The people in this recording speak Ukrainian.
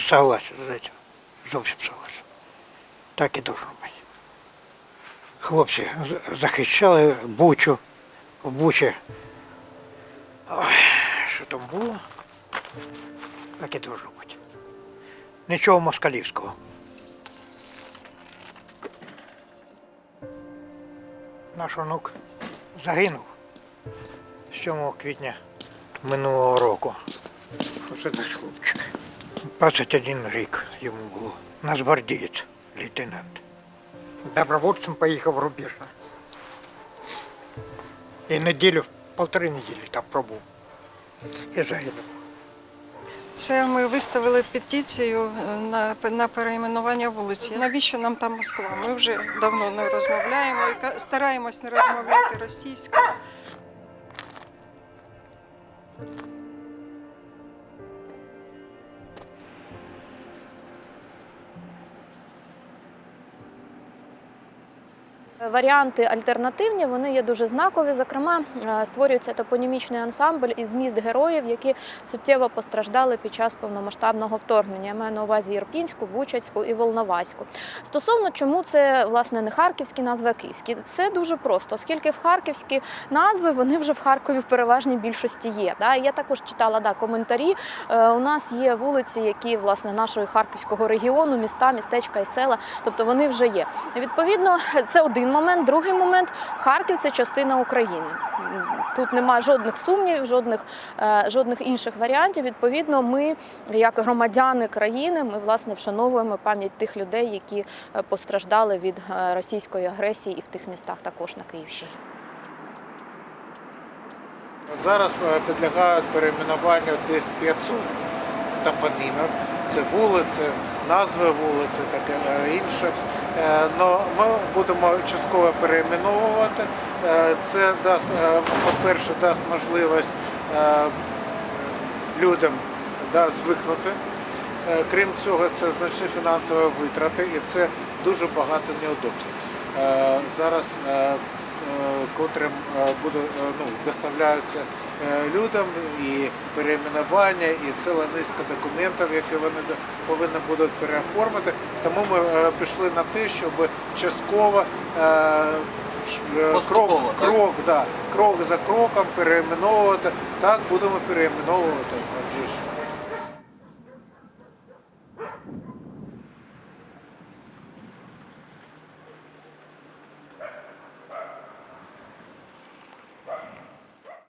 согласен з этим. Зовсім согласен. Так і должно бути. Хлопці захищали Бучу. Ой, що там було? Так і должно бути. Нічого москалівського. Наш онук загинув 7 квітня минулого року. Оце наш хлопчик. 21 рік йому було. Нацгвардієць, лейтенант. Добровольцем поїхав в Рубіжне. І неділю, полтори неділі там пробув. І загинув. Це ми виставили петицію е, на, на перейменування вулиці. Навіщо нам там Москва? Ми вже давно не розмовляємо і стараємось не розмовляти російською. Варіанти альтернативні, вони є дуже знакові. Зокрема, е, створюється топонімічний ансамбль із міст героїв, які суттєво постраждали під час повномасштабного вторгнення. Я маю на увазі Ірпінську, Бучацьку і Волноваську. Стосовно чому це власне не харківські назви, а київські, все дуже просто, оскільки в харківські назви вони вже в Харкові в переважній більшості є. Да? Я також читала да, коментарі. Е, У нас є вулиці, які власне нашого харківського регіону, міста, містечка і села, тобто вони вже є. Відповідно, це один момент. Другий момент Харків це частина України. Тут немає жодних сумнівів, жодних, е, жодних інших варіантів. Відповідно, ми, як громадяни країни, ми власне вшановуємо пам'ять тих людей, які е, постраждали від е, російської агресії і в тих містах також на Київщині. Зараз підлягають перейменуванню десь 500 топонімів. Це вулиці, назви вулиці, таке е, інше. Е, Но ми будемо частково перейменовувати. Е, Це дасть, по-перше, дасть можливість людям да, звикнути. Крім цього, це значні фінансові витрати і це дуже багато неудобств. Зараз котрим е, буде е, ну, доставляються е, людям і перейменування, і ціла низка документів, які вони повинні будуть переоформити. Тому ми е, пішли на те, щоб частково е, е, крок, крок, да, крок за кроком перейменовувати. Так будемо ж.